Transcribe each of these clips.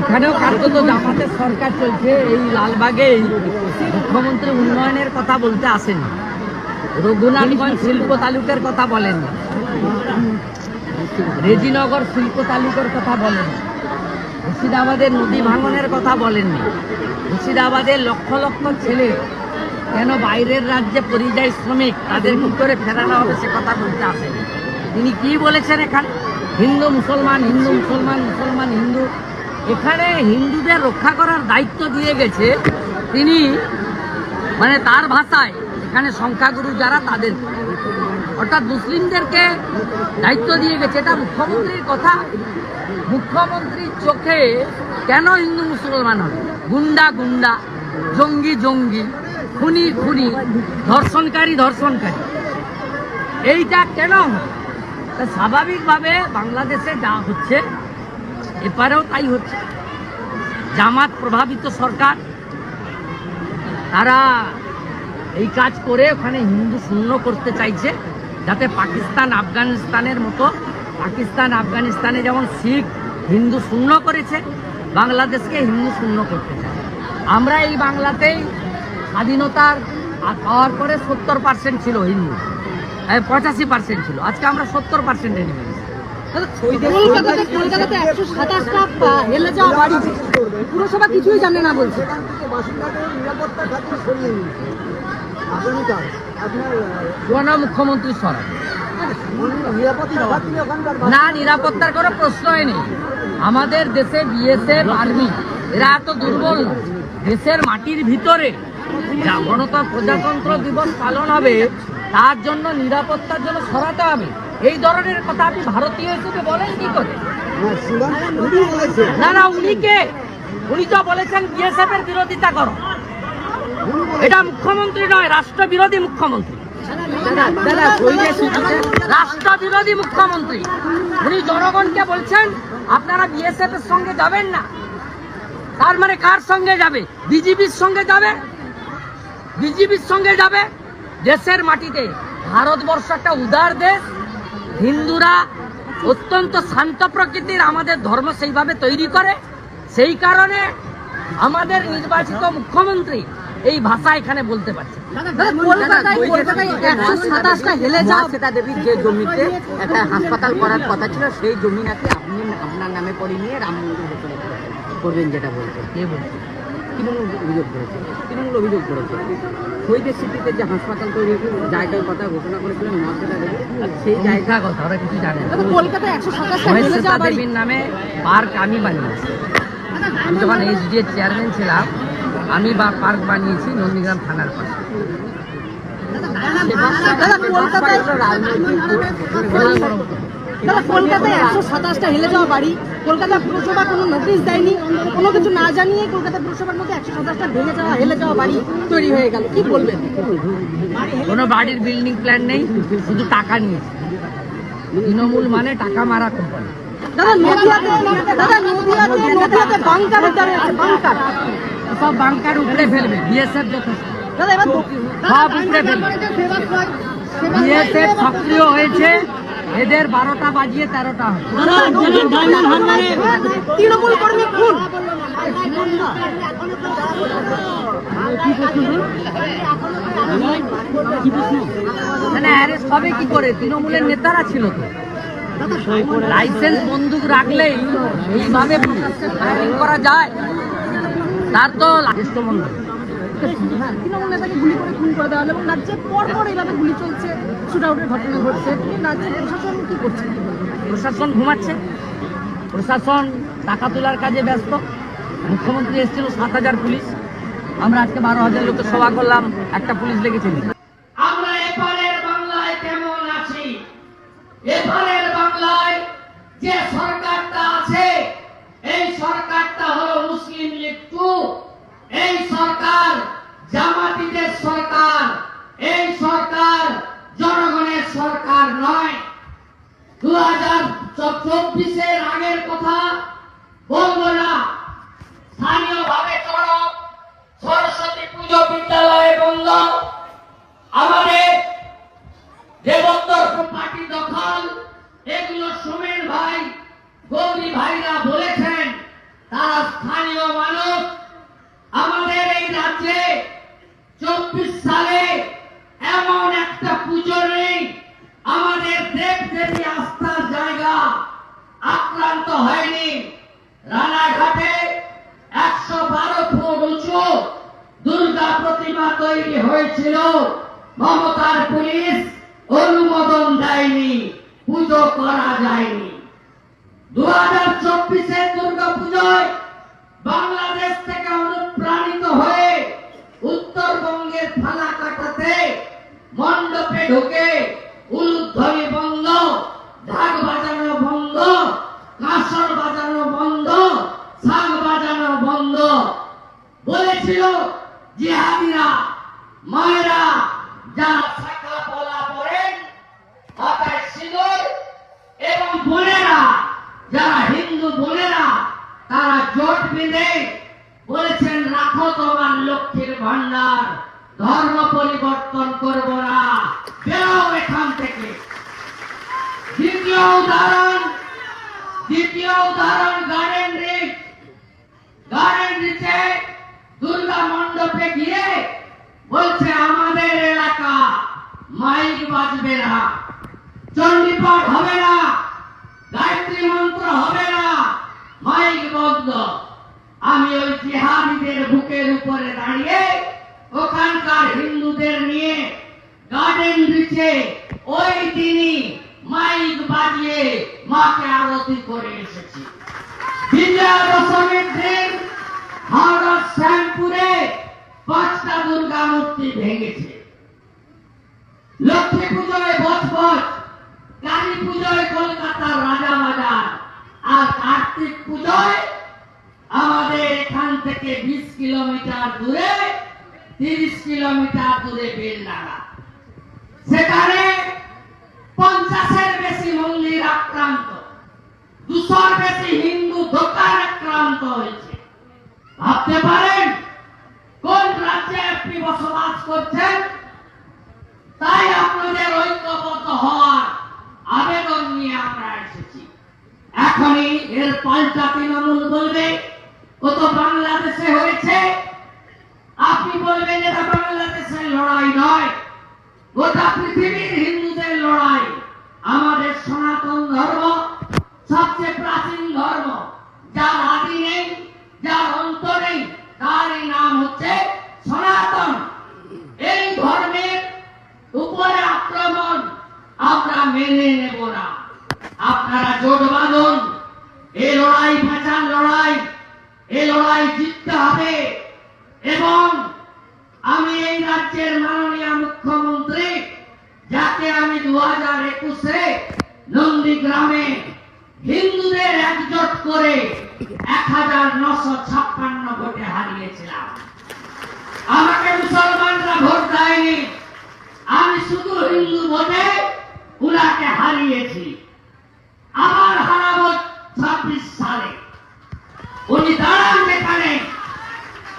এখানেও কার্যত জামাতের সরকার চলছে, এই লালবাগে মুখ্যমন্ত্রী উন্নয়নের কথা বলতে আসেন। রঘুনাথগঞ্জ শিল্প তালুকের কথা বলেন। রেজিনগর শিল্প তালুকের কথা বলেন। মুর্শিদাবাদের নদী ভাঙনের কথা বলেননি মুর্শিদাবাদের লক্ষ লক্ষ ছেলে কেন বাইরের রাজ্যে পরিযায়ী শ্রমিক, তাদের করে ফেরানো হবে সে কথা বলতে আসেন। তিনি কি বলেছেন এখানে? হিন্দু মুসলমান হিন্দু মুসলমান মুসলমান, হিন্দু। এখানে হিন্দুদের রক্ষা করার দায়িত্ব দিয়ে গেছে তিনি মানে তার ভাষায়, এখানে সংখ্যাগুরু যারা তাদের। অর্থাৎ মুসলিমদেরকে দায়িত্ব দিয়ে গেছে। এটা মুখ্যমন্ত্রীর কথা। মুখ্যমন্ত্রীর চোখে কেন হিন্দু মুসলমান হবে? গুন্ডা গুন্ডা, জঙ্গি জঙ্গি, খুনি খুনি, ধর্ষণকারী ধর্ষণকারী। এইটা কেন? স্বাভাবিকভাবে বাংলাদেশে যা হচ্ছে এপারেও তাই হচ্ছে। জামাত প্রভাবিত সরকার, তারা এই কাজ করে ওখানে হিন্দু শূন্য করতে চাইছে, যাতে পাকিস্তান, আফগানিস্তানের মতো, পাকিস্তান, আফগানিস্তানে যেমন শিখ হিন্দু শূন্য করেছে, বাংলাদেশকে হিন্দু শূন্য করতে চায়। আমরা এই বাংলাতেই স্বাধীনতার পাওয়ার পরে সত্তর পার্সেন্ট ছিল হিন্দু পঁচাশি পার্সেন্ট ছিল, আজকে আমরা সত্তর পার্সেন্টে নেমে না মুখ্যমন্ত্রী না, নিরাপত্তার কোনো প্রশ্নই নেই। আমাদের দেশে বিএসএফ আর্মি, এরা এত দুর্বল দেশের মাটির ভিতরে গণতন্ত্র, প্রজাতন্ত্র দিবস পালন হবে, তার জন্য নিরাপত্তার জন্য সরাতে হবে। এই ধরনের কথা আপনি ভারতীয় হিসেবে বলেন কি করে? না না উনি কে? উনি তো বলেছেন বিএসএফ এর বিরোধিতা করো। এটা মুখ্যমন্ত্রী নয় রাষ্ট্র বিরোধী মুখ্যমন্ত্রী রাষ্ট্র বিরোধী মুখ্যমন্ত্রী। উনি জনগণকে বলছেন আপনারা বিএসএফ এর সঙ্গে যাবেন না। তার মানে কার সঙ্গে যাবে? বিজেপির সঙ্গে যাবে? বিজেপির সঙ্গে যাবে দেশের মাটিতে। ভারতবর্ষ একটা উদার দেশ। হিন্দুরা অত্যন্ত শান্ত প্রকৃতির আমাদের ধর্ম সেইভাবে তৈরি করে। সেই কারণে আমাদের নির্বাচিত মুখ্যমন্ত্রী এই ভাষা এখানে বলতে পারছে জমিতে একটা হাসপাতাল করার কথা ছিল সেই জমি নাকি আপনি আপনার নামে করে নিয়ে রাম মন্দির করবেন যেটা বলছেন। তৃণমূল অভিযোগ করেছে তৃণমূল অভিযোগ করেছে শহীদের স্মৃতিতে যে হাসপাতাল তৈরি জায়গার কথা ঘোষণা করেছিলেন দেবী সেই জায়গা কথা ওরা কিছু জানে না একশো নামে পার্ক আমি বানিয়েছি আমি যখন এইচডি এর চেয়ারম্যান ছিলাম আমি বা পার্ক বানিয়েছি নন্দীগ্রাম থানার পাশে কলকাতায়। দাদা কলকাতায় একশো সাতাশটা হেলে যাওয়া বাড়ি। কলকাতা পুরসভা কোনো নোটিশ দেয়নি। কোনো কিছু না জানিয়ে কলকাতা পুরসভার মধ্যে একশো সাতাশটা ভেঙে যাওয়া হেলে যাওয়া বাড়ি তৈরি হয়ে গেল। কি বলবেন? কোনো বাড়ির বিল্ডিং প্ল্যান নেই শুধু টাকা নিয়েছে তৃণমূল মানে টাকা মারা কোম্পানি দাদা নদিয়াতে দাদা নদিয়াতে নদিয়াতে বাংকার উদ্ধারে আছে বাংকার সব বাংকার উপরে ফেলবে বিএসএফ যথেষ্ট। দাদা এবার সব উপরে ফেলবে। বিএসএফ সক্রিয় হয়েছে। এদের বারোটা বাজিয়ে তেরোটা তৃণমূল কর্মী খুন মানে অ্যারেস্ট হবে কি করে তৃণমূলের নেতারা ছিল তো লাইসেন্স বন্দুক রাখলেই এইভাবে ফায়ারিং করা যায় তার তো হ্যাঁ, তৃণমূল নেতাকে গুলি করে খুন করে দেওয়া হলো এবং রাজ্যে পর পর এইভাবে গুলি চলছে শুট আউটের ঘটনা ঘটছে। রাজ্যে প্রশাসন কি করছে? প্রশাসন ঘুমাচ্ছে। প্রশাসন টাকা তোলার কাজে ব্যস্ত। মুখ্যমন্ত্রী এসেছিল সাত হাজার পুলিশ। আমরা আজকে বারো হাজার লোকের সভা করলাম। একটা পুলিশ লেগেছে আমরা এপারের বাংলায় কেমন আছি? এপারের বাংলায় যে সরকারটা আছে এই সরকারটা হলো মুসলিম লীগ টু। এই সরকার জামাতিদের সরকার এই সরকার জনগণের সরকার নয় দু হাজার চব্বিশের আগের কথা বলব না স্থানীয়ভাবে চড়ক সরস্বতী পুজো বিদ্যালয়ে বন্ধ আমাদের দেবত্তর পার্টি দখল এগুলো সোমেন ভাই গৌরী ভাইরা বলেছেন যারা স্থানীয় মানুষ আমাদের এই রাজ্যে চব্বিশ সালে এমন একটা পুজো নেই আমাদের দেব দেবী আস্থার জায়গা আক্রান্ত হয়নি। রানাঘাটে একশো বারো ফুট উঁচু দুর্গা প্রতিমা তৈরি হয়েছিল। মমতার পুলিশ অনুমোদন দেয়নি, পুজো করা যায়নি। দু হাজার চব্বিশের দুর্গা পুজোয় বাংলাদেশ থেকে অনুপ্রাণিত হয়ে উত্তরবঙ্গের ফালা কাটাতে মণ্ডপে ঢুকে উলুধ্বনি বন্ধ ঢাক বাজানো বন্ধ কাঁসর বাজানো বন্ধ শাক বাজানো বন্ধ বলেছিল জিহাদিরা মায়েরা যারা শাখা পলা পড়েন মাথায় সিঁদুর এবং বোনেরা যারা হিন্দু বোনেরা তারা জোট বেঁধে বলেছেন রাখো তোমার লক্ষ্মীর ভান্ডার ধর্ম পরিবর্তন করব না। বেরো এখান থেকে। দ্বিতীয় উদাহরণ দ্বিতীয় উদাহরণ গার্ডেন রিচ গার্ডেন রিচে দুর্গা মণ্ডপে গিয়ে বলছে, আমাদের এলাকা মাইক বাজবে না, চণ্ডীপাঠ হবে না, গায়ত্রী মন্ত্র হবে না, মাইক বন্ধ। আমি ওই জিহাদিদের বুকের উপরে দাঁড়িয়ে ওখানকার হিন্দুদের নিয়ে গার্ডেন দিচ্ছে ওই দিনই মাইক বাজিয়ে মাকে আরতি করে এসেছি বিজয়া দশমীর দিন হাওড়ার শ্যামপুরে পাঁচটা দুর্গা মূর্তি ভেঙেছে লক্ষ্মী পুজোয় বছবছ কালী পুজোয় কলকাতার রাজা বাজার আর কার্তিক পুজোয় আমাদের এখান থেকে বিশ কিলোমিটার দূরে, তিরিশ কিলোমিটার দূরে বেলডাঙ্গা। সেখানে পঞ্চাশের বেশি মন্দির আক্রান্ত, দুশোর বেশি হিন্দু দোকান আক্রান্ত হয়েছে। ভাবতে পারেন, কোন রাজ্যে আপনি বসবাস করছেন? তাই আপনাদের ঐক্যবদ্ধ হওয়ার আবেদন নিয়ে আমরা এসেছি এখনই এর পাল্টা তৃণমূল বলবে, ও তো বাংলাদেশে হয়েছে। আপনি বলবেন এটা বাংলাদেশের লড়াই নয়, গোটা পৃথিবীর হিন্দুদের লড়াই। আমাদের সনাতন ধর্ম সবচেয়ে প্রাচীন ধর্ম। যার আদি নেই, যার অন্ত নেই, তারই নাম হচ্ছে সনাতন এই ধর্মের উপরে আক্রমণ আমরা মেনে নেব না আপনারা জোট বাঁধুন এ লড়াই পেঁচান লড়াই এ লড়াই জিততে হবে এবং আমি এই রাজ্যের মাননীয় মুখ্যমন্ত্রী যাকে আমি দু হাজার একুশে নন্দীগ্রামে হিন্দুদের একজোট করে এক হাজার নশো ছাপ্পান্ন ভোটে হারিয়েছিলাম আমাকে মুসলমানরা ভোট দেয়নি। আমি শুধু হিন্দু ভোটে উনাকে হারিয়েছি। আবার হারাবো ছাব্বিশ সালে। উনি দাঁড়ান যেখানে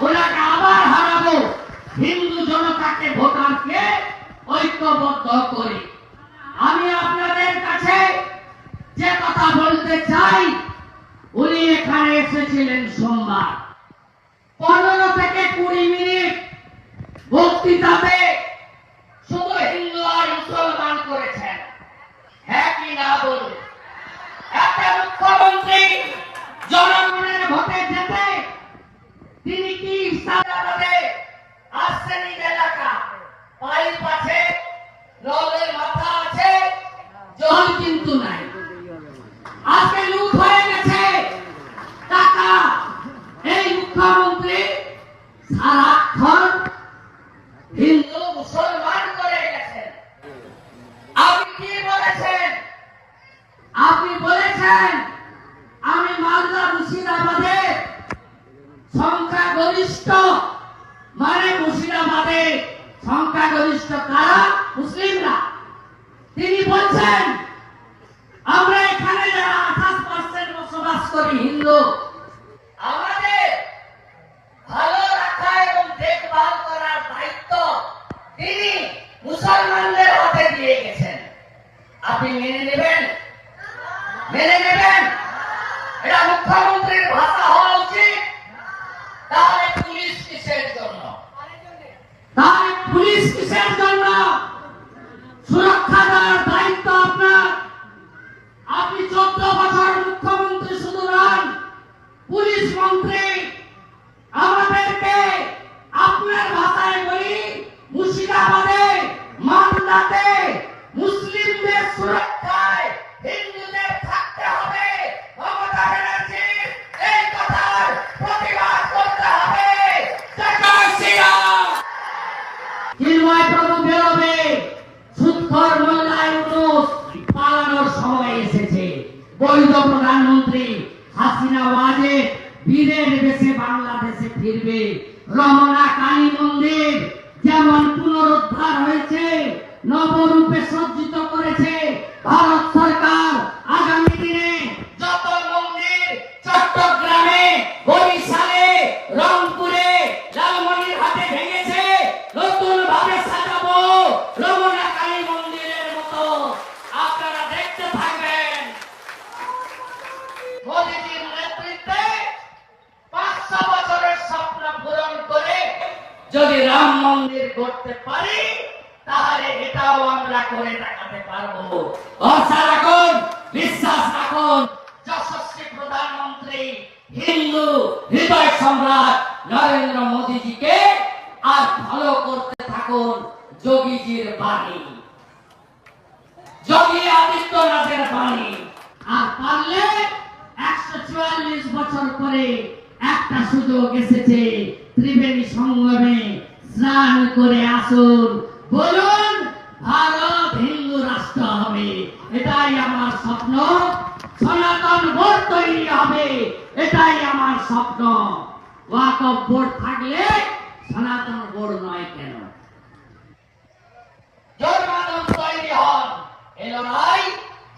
ওনাকে আবার হারাবো। হিন্দু জনতাকে ভোটারকে ঐক্যবদ্ধ করে। আমি আপনাদের কাছে যে কথা বলতে চাই, উনি এখানে এসেছিলেন সোমবার। পনেরো থেকে কুড়ি মিনিট বক্তৃতাতে শুধু হিন্দু আর মুসলমান করেছেন। হ্যাঁ কি না বলুন? একটা মুখ্যমন্ত্রী জনগণের ভোটে যেতে তিনি কি সাদাবাদে আর্সেনিক এলাকা? পাইপ আছে নলের মাথা আছে, জল কিন্তু নাই আজকে লুট হয়ে গেছে টাকা এই মুখ্যমন্ত্রী সারাক্ষণ হিন্দু মুসলমান করে গেছেন আপনি কি বলেছেন আপনি বলেছেন আমি মালদা মুর্শিদাবাদে সংখ্যাগরিষ্ঠ মানে মুর্শিদাবাদে সংখ্যাগরিষ্ঠ কারা মুসলিমরা তিনি বলছেন, আমরা এখানে যারা আঠাশ পার্সেন্ট বসবাস করি, হিন্দু, আমাদের ভালো রাখা এবং দেখভাল করার দায়িত্ব তিনি মুসলমানদের হাতে দিয়ে গেছেন। আপনি মেনে নেবেন? মেনে নেবেন? এটা মুখ্যমন্ত্রীর ভাষা হওয়া উচিত। তাহলে বৈধ আমরা করে দেখাতে পারব। ভরসা রাখুন, বিশ্বাস রাখুন, যশস্বী প্রধানমন্ত্রী হিন্দু হৃদয় সম্রাট নরেন্দ্র মোদীজিকে আর ভালো করতে থাকুন যোগীজির বাণী। যোগী আদিত্যনাথের বাণী। আর পারলে একশো চুয়াল্লিশ বছর পরে একটা সুযোগ এসেছে, ত্রিবেণী সঙ্গমে স্নান করে আসুন। বলুন ভারত হিন্দু রাষ্ট্র হবে। এটাই আমার স্বপ্ন। সনাতন বোর্ড তৈরি হবে। এটাই আমার স্বপ্ন। ওয়াকফ বোর্ড থাকলে সনাতন বোর্ড নয় কেন? জন্মাদন তৈরি হন। এ লড়াই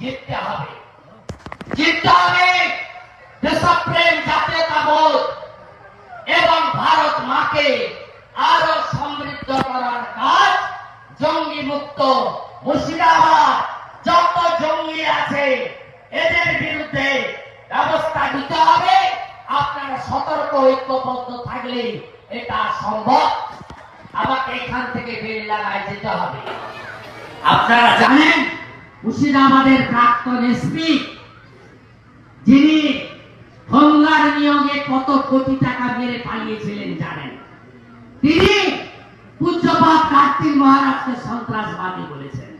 জিততে হবে। জিততে হবে। দেশপ্রেম জাতীয়তাবোধ। এবং ভারত মাকে আরও সমৃদ্ধ করার কাজ জঙ্গি মুক্ত মুর্শিদাবাদ যত জঙ্গি আছে এদের বিরুদ্ধে ব্যবস্থা নিতে হবে আপনারা সতর্ক ঐক্যবদ্ধ থাকলে এটা সম্ভব। আমাকে এখান থেকে বেল লাগায় যেতে হবে। আপনারা জানেন, মুর্শিদাবাদের প্রাক্তন এসপি যিনি গঙ্গার নিয়োগে কত কোটি টাকা মেরে পালিয়েছিলেন জানেন? তিনি পূজ্যপাত কার্তিক মহারাজকে সন্ত্রাসবাদী বলেছেন।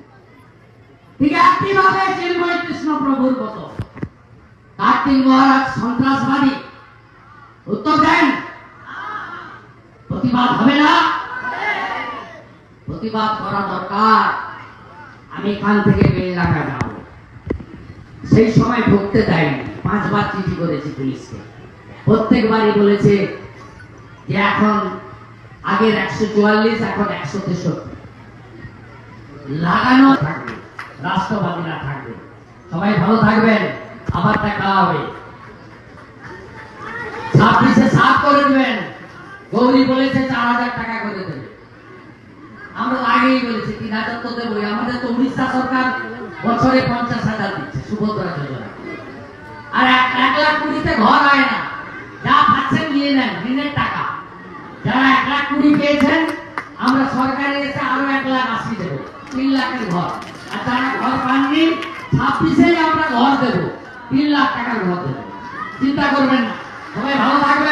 ঠিক একইভাবে চিন্ময় কৃষ্ণ প্রভুর মতো। কার্তিক মহারাজ সন্ত্রাসবাদী। উত্তর দেন। প্রতিবাদ হবে না? প্রতিবাদ করা দরকার। আমি এখান থেকে বেলডাঙ্গা যাব সেই সময় ঢুকতে দেয়নি। পাঁচবার চিঠি করেছি পুলিশকে। প্রত্যেকবারই বলেছে যে এখন আগের একশো চুয়াল্লিশ, এখন একশো তেষট্টি। লাগানো থাকবে। রাষ্ট্রবাদীরা থাকবে। সবাই ভালো থাকবেন। আবার দেখা হবে। ছাব্বিশে সাত করে দেবেন। গৌরী বলেছে চার হাজার টাকা করে দেবে। আমরা আগেই বলেছি, তিন হাজার তো দেবই। আমাদের তো উড়িষ্যা সরকার বছরে পঞ্চাশ হাজার দিচ্ছে, সুভদ্রা যোজনা। আর এক লাখ কুড়িতে ঘর হয় না। যা পাচ্ছেন নিয়ে নেন ঋণের টাকা। যারা এক লাখ কুড়ি পেয়েছেন, আমরা সরকারে এসে আরও এক লাখ আশি দেবো, তিন লাখের ঘর। আর যারা ঘর পাননি ছাব্বিশে আমরা ঘর দেবো, তিন লাখ টাকার ঘর দেবো। চিন্তা করবেন না। সবাই ভালো থাকবেন।